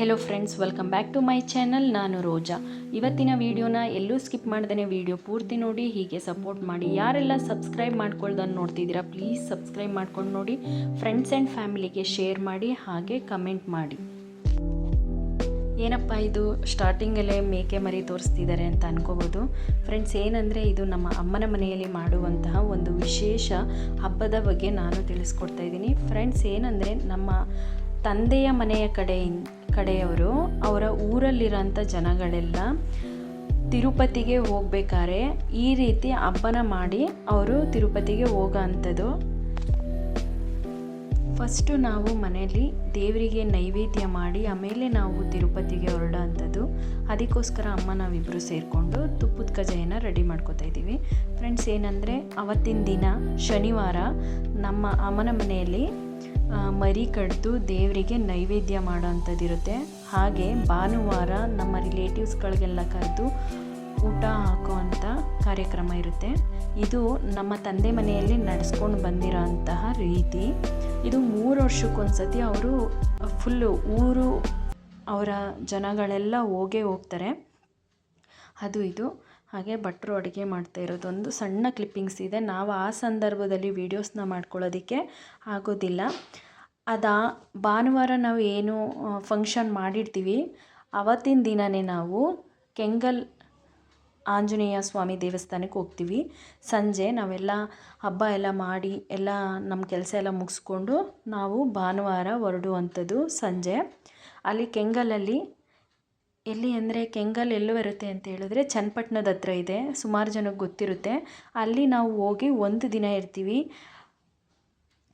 Hello friends welcome back to my channel ನಾನು ರೋಜಾ. ಇವತ್ತಿನ ವಿಡಿಯೋನ ಎಲ್ಲೂ ಸ್ಕಿಪ್ ಮಾಡ್ದೇ ವಿಡಿಯೋ ಪೂರ್ತಿ ನೋಡಿ, ಹೀಗೆ ಸಪೋರ್ಟ್ ಮಾಡಿ. ಯಾರೆಲ್ಲ ಸಬ್ಸ್ಕ್ರೈಬ್ ಮಾಡ್ಕೊಳ್ದನ್ನು ನೋಡ್ತಿದ್ದೀರಾ ಪ್ಲೀಸ್ ಸಬ್ಸ್ಕ್ರೈಬ್ ಮಾಡ್ಕೊಂಡು ನೋಡಿ. ಫ್ರೆಂಡ್ಸ್ ಆ್ಯಂಡ್ ಫ್ಯಾಮಿಲಿಗೆ ಶೇರ್ ಮಾಡಿ, ಹಾಗೆ ಕಮೆಂಟ್ ಮಾಡಿ. ಏನಪ್ಪ ಇದು? ಸ್ಟಾರ್ಟಿಂಗಲ್ಲೇ ಮೇಕೆ ಮರಿ ತೋರಿಸ್ತಿದ್ದಾರೆ ಅಂತ ಅನ್ಕೋಬೋದು. ಫ್ರೆಂಡ್ಸ್ ಏನಂದರೆ ಇದು ನಮ್ಮ ಅಮ್ಮನ ಮನೆಯಲ್ಲಿ ಮಾಡುವಂತಹ ಒಂದು ವಿಶೇಷ ಹಬ್ಬದ ಬಗ್ಗೆ ನಾನು ತಿಳಿಸ್ಕೊಡ್ತಾ ಇದ್ದೀನಿ. ಫ್ರೆಂಡ್ಸ್ ಏನಂದರೆ ನಮ್ಮ ತಂದೆಯ ಮನೆಯ ಕಡೆಯಿನ್ ಕಡೆಯವರು ಅವರ ಊರಲ್ಲಿರೋಂಥ ಜನಗಳೆಲ್ಲ ತಿರುಪತಿಗೆ ಹೋಗ್ಬೇಕಾದ್ರೆ ಈ ರೀತಿ ಹಬ್ಬನ ಮಾಡಿ ಅವರು ತಿರುಪತಿಗೆ ಹೋಗೋ ಅಂಥದ್ದು ಫಸ್ಟು ನಾವು ಮನೆಯಲ್ಲಿ ದೇವರಿಗೆ ನೈವೇದ್ಯ ಮಾಡಿ ಆಮೇಲೆ ನಾವು ತಿರುಪತಿಗೆ ಹೊರಡೋ ಅಂಥದ್ದು ಅದಕ್ಕೋಸ್ಕರ ಅಮ್ಮ ನಾವಿಬ್ಬರು ಸೇರಿಕೊಂಡು ತುಪ್ಪದ ಕಜೆಯನ್ನು ರೆಡಿ ಮಾಡ್ಕೋತಾ ಇದ್ದೀವಿ. ಫ್ರೆಂಡ್ಸ್, ಏನಂದರೆ ಅವತ್ತಿನ ದಿನ ಶನಿವಾರ ನಮ್ಮ ಅಮ್ಮನ ಮನೆಯಲ್ಲಿ ಮರಿ ಕಡಿದು ದೇವರಿಗೆ ನೈವೇದ್ಯ ಮಾಡೋ ಅಂಥದ್ದಿರುತ್ತೆ ಹಾಗೆ ಭಾನುವಾರ ನಮ್ಮ ರಿಲೇಟಿವ್ಸ್ಗಳಿಗೆಲ್ಲ ಕರೆದು ಊಟ ಹಾಕುವಂಥ ಕಾರ್ಯಕ್ರಮ ಇರುತ್ತೆ. ಇದು ನಮ್ಮ ತಂದೆ ಮನೆಯಲ್ಲಿ ನಡೆಸ್ಕೊಂಡು ಬಂದಿರೋ ಅಂತಹ ರೀತಿ. ಇದು ಮೂರು ವರ್ಷಕ್ಕೊಂದ್ಸತಿ ಅವರು ಫುಲ್ಲು ಊರು ಅವರ ಜನಗಳೆಲ್ಲ ಹೋಗೇ ಹೋಗ್ತಾರೆ. ಅದು ಇದು. ಹಾಗೆ ಭಟ್ರು ಅಡುಗೆ ಮಾಡ್ತಾ ಇರೋದು ಒಂದು ಸಣ್ಣ ಕ್ಲಿಪ್ಪಿಂಗ್ಸ್ ಇದೆ. ನಾವು ಆ ಸಂದರ್ಭದಲ್ಲಿ ವೀಡಿಯೋಸ್ನ ಮಾಡ್ಕೊಳ್ಳೋದಕ್ಕೆ ಆಗೋದಿಲ್ಲ. ಅದಾ ಭಾನುವಾರ ನಾವು ಏನು ಫಂಕ್ಷನ್ ಮಾಡಿರ್ತೀವಿ. ಅವತ್ತಿನ ದಿನವೇ ನಾವು ಕೆಂಗಲ್ ಆಂಜನೇಯ ಸ್ವಾಮಿ ದೇವಸ್ಥಾನಕ್ಕೆ ಹೋಗ್ತೀವಿ. ಸಂಜೆ ನಾವೆಲ್ಲ ಹಬ್ಬ ಎಲ್ಲ ಮಾಡಿ ಎಲ್ಲ ನಮ್ಮ ಕೆಲಸ ಎಲ್ಲ ಮುಗಿಸ್ಕೊಂಡು ನಾವು ಭಾನುವಾರ ಹೊರಡುವಂಥದ್ದು ಸಂಜೆ. ಅಲ್ಲಿ ಕೆಂಗಲಲ್ಲಿ ಎಲ್ಲಿ ಅಂದರೆ ಕೆಂಗಲ್ ಎಲ್ಲೂ ಇರುತ್ತೆ ಅಂತ ಹೇಳಿದ್ರೆ ಚನ್ನಪಟ್ಟಣದ ಹತ್ರ ಇದೆ, ಸುಮಾರು ಜನಕ್ಕೆ ಗೊತ್ತಿರುತ್ತೆ. ಅಲ್ಲಿ ನಾವು ಹೋಗಿ ಒಂದು ದಿನ ಇರ್ತೀವಿ.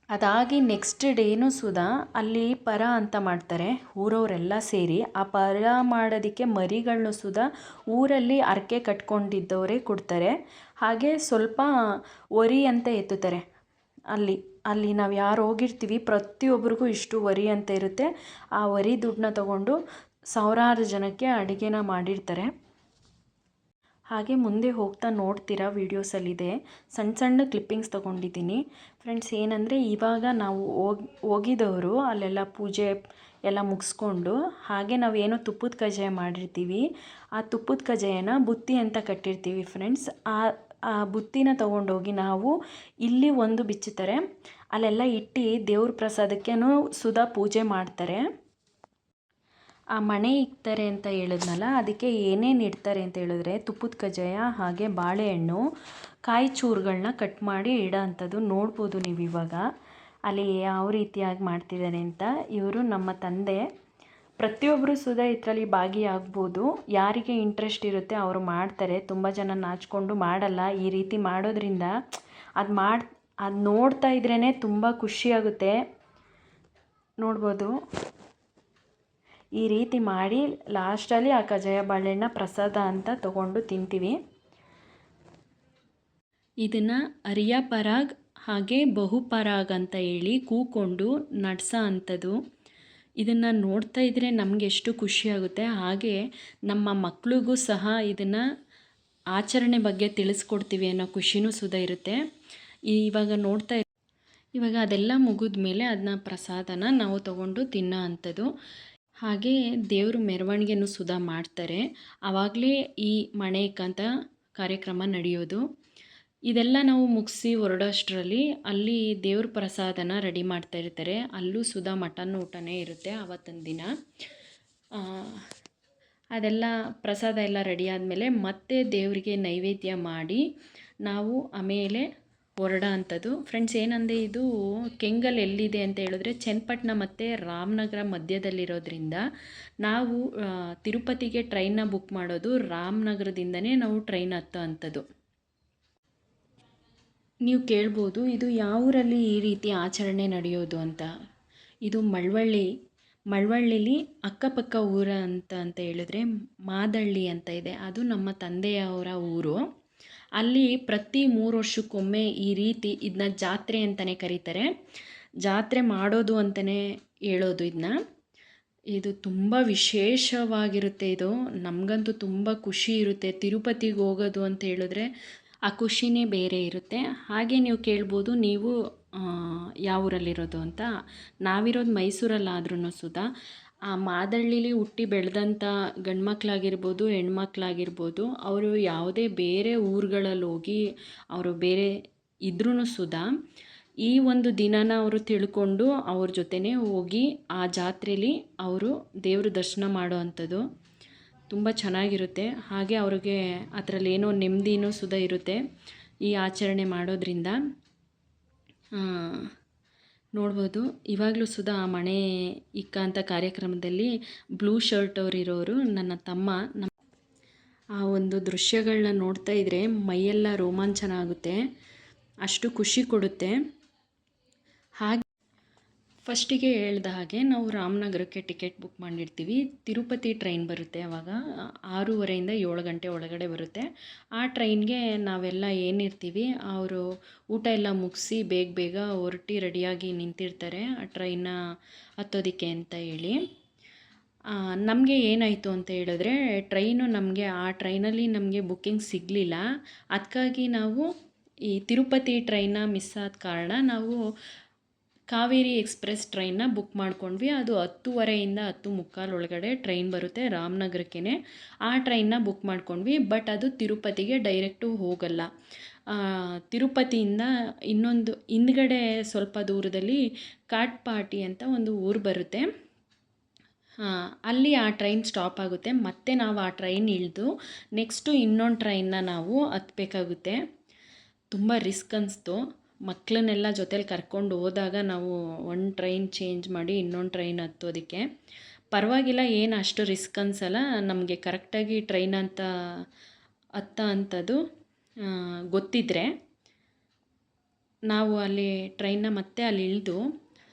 ಅದಾಗಿ ನೆಕ್ಸ್ಟ್ ಡೇನೂ ಸುಧಾ ಅಲ್ಲಿ ಪರ ಅಂತ ಮಾಡ್ತಾರೆ, ಊರವರೆಲ್ಲ ಸೇರಿ. ಆ ಪರ ಮಾಡೋದಕ್ಕೆ ಮರಿಗಳನ್ನು ಸುಧಾ ಊರಲ್ಲಿ ಹರಕೆ ಕಟ್ಕೊಂಡಿದ್ದವರೇ ಕೊಡ್ತಾರೆ. ಹಾಗೆ ಸ್ವಲ್ಪ ಒರಿ ಅಂತ ಎತ್ತುತ್ತಾರೆ. ಅಲ್ಲಿ ಅಲ್ಲಿ ನಾವು ಯಾರು ಹೋಗಿರ್ತೀವಿ ಪ್ರತಿಯೊಬ್ಬರಿಗೂ ಇಷ್ಟು ವರಿ ಅಂತ ಇರುತ್ತೆ. ಆ ವರಿ ದುಡ್ಡನ್ನ ತಗೊಂಡು ಸಾವಿರಾರು ಜನಕ್ಕೆ ಅಡುಗೆನ ಮಾಡಿರ್ತಾರೆ. ಹಾಗೆ ಮುಂದೆ ಹೋಗ್ತಾ ನೋಡ್ತೀರಾ ವೀಡಿಯೋಸಲ್ಲಿದೆ. ಸಣ್ಣ ಸಣ್ಣ ಕ್ಲಿಪ್ಪಿಂಗ್ಸ್ ತೊಗೊಂಡಿದ್ದೀನಿ. ಫ್ರೆಂಡ್ಸ್, ಏನಂದರೆ ಇವಾಗ ನಾವು ಹೋಗಿ, ಹೋಗಿದವರು, ಅಲ್ಲೆಲ್ಲ ಪೂಜೆ ಎಲ್ಲ ಮುಗಿಸ್ಕೊಂಡು, ಹಾಗೆ ನಾವೇನೋ ತುಪ್ಪದ ಕಜ್ಜಾಯ ಮಾಡಿರ್ತೀವಿ. ಆ ತುಪ್ಪದ ಕಜ್ಜಾಯನ ಬುತ್ತಿ ಅಂತ ಕಟ್ಟಿರ್ತೀವಿ ಫ್ರೆಂಡ್ಸ್. ಆ ಆ ಬುತ್ತಿನ ತೊಗೊಂಡೋಗಿ ನಾವು ಇಲ್ಲಿ ಒಂದು ಬಿಚ್ಚುತ್ತಾರೆ. ಅಲ್ಲೆಲ್ಲ ಇಟ್ಟು ದೇವ್ರ ಪ್ರಸಾದಕ್ಕೇನೂ ಸುಧಾ ಪೂಜೆ ಮಾಡ್ತಾರೆ. ಆ ಮಣೆ ಇಕ್ತಾರೆ ಅಂತ ಹೇಳಿದ್ನಲ್ಲ, ಅದಕ್ಕೆ ಏನೇನು ಇಡ್ತಾರೆ ಅಂತ ಹೇಳಿದ್ರೆ ತುಪ್ಪದ ಕಜ್ಜಾಯ ಹಾಗೆ ಬಾಳೆಹಣ್ಣು, ಕಾಯಿ ಚೂರುಗಳನ್ನ ಕಟ್ ಮಾಡಿ ಇಡೋ ಅಂಥದ್ದು ನೋಡ್ಬೋದು ನೀವು ಇವಾಗ. ಅಲ್ಲಿ ಯಾವ ರೀತಿಯಾಗಿ ಮಾಡ್ತಿದ್ದಾರೆ ಅಂತ. ಇವರು ನಮ್ಮ ತಂದೆ. ಪ್ರತಿಯೊಬ್ಬರು ಸುಧಾ ಇದರಲ್ಲಿ ಭಾಗಿಯಾಗ್ಬೋದು. ಯಾರಿಗೆ ಇಂಟ್ರೆಸ್ಟ್ ಇರುತ್ತೆ ಅವರು ಮಾಡ್ತಾರೆ. ತುಂಬ ಜನ ನಾಚ್ಕೊಂಡು ಮಾಡಲ್ಲ. ಈ ರೀತಿ ಮಾಡೋದ್ರಿಂದ ಅದು ಮಾಡಿ, ಅದು ನೋಡ್ತಾ ಇದ್ರೇ ತುಂಬ ಖುಷಿಯಾಗುತ್ತೆ ನೋಡ್ಬೋದು. ಈ ರೀತಿ ಮಾಡಿ ಲಾಸ್ಟಲ್ಲಿ ಆ ಕಜ್ಜಾಯ ಬಾಳೆಹಣ್ಣ ಪ್ರಸಾದ ಅಂತ ತಗೊಂಡು ತಿಂತೀವಿ. ಇದನ್ನು ಅರಿಯ ಪರಾಗ್ ಹಾಗೆ ಬಹುಪರಾಗ್ ಅಂತ ಹೇಳಿ ಕೂಕೊಂಡು ನಡ್ಸೋ ಅಂಥದ್ದು ಇದನ್ನು ನೋಡ್ತಾ ಇದ್ದರೆ ನಮಗೆ ಎಷ್ಟು ಖುಷಿಯಾಗುತ್ತೆ ಹಾಗೆ ನಮ್ಮ ಮಕ್ಕಳಿಗೂ ಸಹ ಇದನ್ನು ಆಚರಣೆ ಬಗ್ಗೆ ತಿಳಿಸ್ಕೊಡ್ತೀವಿ ಅನ್ನೋ ಖುಷಿನೂ ಸುದ ಇರುತ್ತೆ. ಇವಾಗ ನೋಡ್ತಾ ಇವಾಗ ಅದೆಲ್ಲ ಮುಗಿದ ಮೇಲೆ ಅದನ್ನ ಪ್ರಸಾದನ ನಾವು ತಗೊಂಡು ತಿನ್ನೋ ಅಂಥದ್ದು ಹಾಗೆ ದೇವ್ರ ಮೆರವಣಿಗೆನೂ ಸುಧಾ ಮಾಡ್ತಾರೆ. ಆವಾಗಲೇ ಈ ಮಣೆ ಕಂತ ಕಾರ್ಯಕ್ರಮ ನಡೆಯೋದು. ಇದೆಲ್ಲ ನಾವು ಮುಗಿಸಿ ಹೊರಡೋಷ್ಟರಲ್ಲಿ ಅಲ್ಲಿ ದೇವ್ರ ಪ್ರಸಾದನ ರೆಡಿ ಮಾಡ್ತಾ ಇರ್ತಾರೆ. ಅಲ್ಲೂ ಸುಧಾ ಮಟನ್ ಊಟನೇ ಇರುತ್ತೆ ಆವತ್ತಿನ ದಿನ. ಅದೆಲ್ಲ ಪ್ರಸಾದ ಎಲ್ಲ ರೆಡಿ ಆದಮೇಲೆ ಮತ್ತೆ ದೇವರಿಗೆ ನೈವೇದ್ಯ ಮಾಡಿ ನಾವು ಆಮೇಲೆ ಹೊರಡೋ ಅಂಥದ್ದು ಫ್ರೆಂಡ್ಸ್ ಏನಂದರೆ ಇದು ಕೆಂಗಲ್ ಎಲ್ಲಿದೆ ಅಂತ ಹೇಳಿದ್ರೆ ಚನ್ನಪಟ್ಟಣ ಮತ್ತು ರಾಮನಗರ ಮಧ್ಯದಲ್ಲಿರೋದ್ರಿಂದ ನಾವು ತಿರುಪತಿಗೆ ಟ್ರೈನ್ನ ಬುಕ್ ಮಾಡೋದು ರಾಮನಗರದಿಂದನೇ ನಾವು ಟ್ರೈನ್ ಹತ್ತೋ ಅಂಥದ್ದು ನೀವು ಕೇಳ್ಬೋದು, ಇದು ಯಾವ ಊರಲ್ಲಿ ಈ ರೀತಿ ಆಚರಣೆ ನಡೆಯೋದು ಅಂತ. ಇದು ಮಳವಳ್ಳಿ, ಮಳವಳ್ಳಿಲಿ ಅಕ್ಕಪಕ್ಕ ಊರ ಅಂತ ಅಂತ ಹೇಳಿದ್ರೆ ಮಾದಳ್ಳಿ ಅಂತ ಇದೆ. ಅದು ನಮ್ಮ ತಂದೆಯವರ ಊರು. ಅಲ್ಲಿ ಪ್ರತಿ ಮೂರು ವರ್ಷಕ್ಕೊಮ್ಮೆ ಈ ರೀತಿ ಇದನ್ನ ಜಾತ್ರೆ ಅಂತಲೇ ಕರೀತಾರೆ. ಜಾತ್ರೆ ಮಾಡೋದು ಅಂತಲೇ ಹೇಳೋದು ಇದನ್ನ ಇದು ತುಂಬ ವಿಶೇಷವಾಗಿರುತ್ತೆ ಇದು. ನಮಗಂತೂ ತುಂಬ ಖುಷಿ ಇರುತ್ತೆ ತಿರುಪತಿಗೆ ಹೋಗೋದು ಅಂತ ಹೇಳಿದ್ರೆ ಆ ಖುಷಿನೇ ಬೇರೆ ಇರುತ್ತೆ. ಹಾಗೆ ನೀವು ಕೇಳ್ಬೋದು ನೀವು ಯಾವ ಊರಲ್ಲಿರೋದು ಅಂತ. ನಾವಿರೋದು ಮೈಸೂರಲ್ಲಾದ್ರೂ ಸುಧಾ ಆ ಮಾದಳ್ಳಿಲಿ ಹುಟ್ಟಿ ಬೆಳೆದಂಥ ಗಂಡು ಮಕ್ಕಳಾಗಿರ್ಬೋದು ಹೆಣ್ಮಕ್ಳಾಗಿರ್ಬೋದು, ಅವರು ಯಾವುದೇ ಬೇರೆ ಊರುಗಳಲ್ಲಿ ಹೋಗಿ ಅವರು ಬೇರೆ ಇದ್ರೂ ಸುದಾ, ಈ ಒಂದು ದಿನನ ಅವರು ತಿಳ್ಕೊಂಡು ಅವ್ರ ಜೊತೆನೇ ಹೋಗಿ ಆ ಜಾತ್ರೆಲಿ ಅವರು ದೇವರು ದರ್ಶನ ಮಾಡೋ ಅಂಥದ್ದು ತುಂಬ ಚೆನ್ನಾಗಿರುತ್ತೆ. ಹಾಗೆ ಅವ್ರಿಗೆ ಅದರಲ್ಲಿ ಏನೋ ನೆಮ್ಮದಿನೂ ಸುಧಾ ಇರುತ್ತೆ ಈ ಆಚರಣೆ ಮಾಡೋದ್ರಿಂದ. ನೋಡ್ಬೋದು. ಇವಾಗಲೂ ಸುಧಾ ಆ ಮಣೆ ಇಕ್ಕ ಅಂತ ಕಾರ್ಯಕ್ರಮದಲ್ಲಿ ಬ್ಲೂ ಶರ್ಟ್ ಅವರಿರೋರು ನನ್ನ ತಮ್ಮ. ನಮ್ಮ ಆ ಒಂದು ದೃಶ್ಯಗಳನ್ನ ನೋಡ್ತಾ ಇದ್ದರೆ ಮೈಯೆಲ್ಲ ರೋಮಾಂಚನ ಆಗುತ್ತೆ. ಅಷ್ಟು ಖುಷಿ ಕೊಡುತ್ತೆ. ಹಾಗೆ ಫಸ್ಟಿಗೆ ಹೇಳ್ದ ಹಾಗೆ ನಾವು ರಾಮನಗರಕ್ಕೆ ಟಿಕೆಟ್ ಬುಕ್ ಮಾಡಿರ್ತೀವಿ. ತಿರುಪತಿ ಟ್ರೈನ್ ಬರುತ್ತೆ ಆವಾಗ ಆರೂವರೆಯಿಂದ ಏಳು ಗಂಟೆ ಒಳಗಡೆ ಬರುತ್ತೆ. ಆ ಟ್ರೈನ್ಗೆ ನಾವೆಲ್ಲ ಏನಿರ್ತೀವಿ, ಅವರು ಊಟ ಎಲ್ಲ ಮುಗಿಸಿ ಬೇಗ ಬೇಗ ಹೊರಟಿ ರೆಡಿಯಾಗಿ ನಿಂತಿರ್ತಾರೆ ಆ ಟ್ರೈನ ಹತ್ತೋದಕ್ಕೆ ಅಂತ ಹೇಳಿ. ನಮಗೆ ಏನಾಯಿತು ಅಂತ ಹೇಳಿದ್ರೆ, ಟ್ರೈನು ನಮಗೆ, ಆ ಟ್ರೈನಲ್ಲಿ ನಮಗೆ ಬುಕ್ಕಿಂಗ್ ಸಿಗಲಿಲ್ಲ. ಅದಕ್ಕಾಗಿ ನಾವು ಈ ತಿರುಪತಿ ಟ್ರೈನ ಮಿಸ್ ಆದ ಕಾರಣ ನಾವು ಕಾವೇರಿ ಎಕ್ಸ್ಪ್ರೆಸ್ ಟ್ರೈನ್ನ ಬುಕ್ ಮಾಡ್ಕೊಂಡ್ವಿ. ಅದು ಹತ್ತುವರೆಯಿಂದ ಹತ್ತು ಮುಕ್ಕಾಲು ಒಳಗಡೆ ಟ್ರೈನ್ ಬರುತ್ತೆ ರಾಮನಗರಕ್ಕೆ ಆ ಟ್ರೈನ್ನ ಬುಕ್ ಮಾಡ್ಕೊಂಡ್ವಿ, ಬಟ್ ಅದು ತಿರುಪತಿಗೆ ಡೈರೆಕ್ಟು ಹೋಗಲ್ಲ. ತಿರುಪತಿಯಿಂದ ಇನ್ನೊಂದು, ಹಿಂದ್ಗಡೆ ಸ್ವಲ್ಪ ದೂರದಲ್ಲಿ ಕಾಟ್ಪಾಟಿ ಅಂತ ಒಂದು ಊರು ಬರುತ್ತೆ. ಅಲ್ಲಿ ಆ ಟ್ರೈನ್ ಸ್ಟಾಪ್ ಆಗುತ್ತೆ. ಮತ್ತೆ ನಾವು ಆ ಟ್ರೈನ್ ಇಳಿದು ನೆಕ್ಸ್ಟು ಇನ್ನೊಂದು ಟ್ರೈನ್ನ ನಾವು ಹತ್ಬೇಕಾಗುತ್ತೆ. ತುಂಬ ರಿಸ್ಕ್ ಅನಿಸ್ತು. ಮಕ್ಕಳನ್ನೆಲ್ಲ ಜೊತೇಲಿ ಕರ್ಕೊಂಡು ಹೋದಾಗ ನಾವು ಒಂದು ಟ್ರೈನ್ ಚೇಂಜ್ ಮಾಡಿ ಇನ್ನೊಂದು ಟ್ರೈನ್ ಹತ್ತೋದಕ್ಕೆ. ಪರವಾಗಿಲ್ಲ, ಏನು ಅಷ್ಟು ರಿಸ್ಕ್ ಅನ್ಸಲ್ಲ. ನಮಗೆ ಕರೆಕ್ಟಾಗಿ ಟ್ರೈನ್ ಅಂತ ಹತ್ತ ಅಂಥದ್ದು ಗೊತ್ತಿದ್ದರೆ ನಾವು ಅಲ್ಲಿ ಟ್ರೈನ್ನ ಮತ್ತೆ ಅಲ್ಲಿ ಇಳಿದು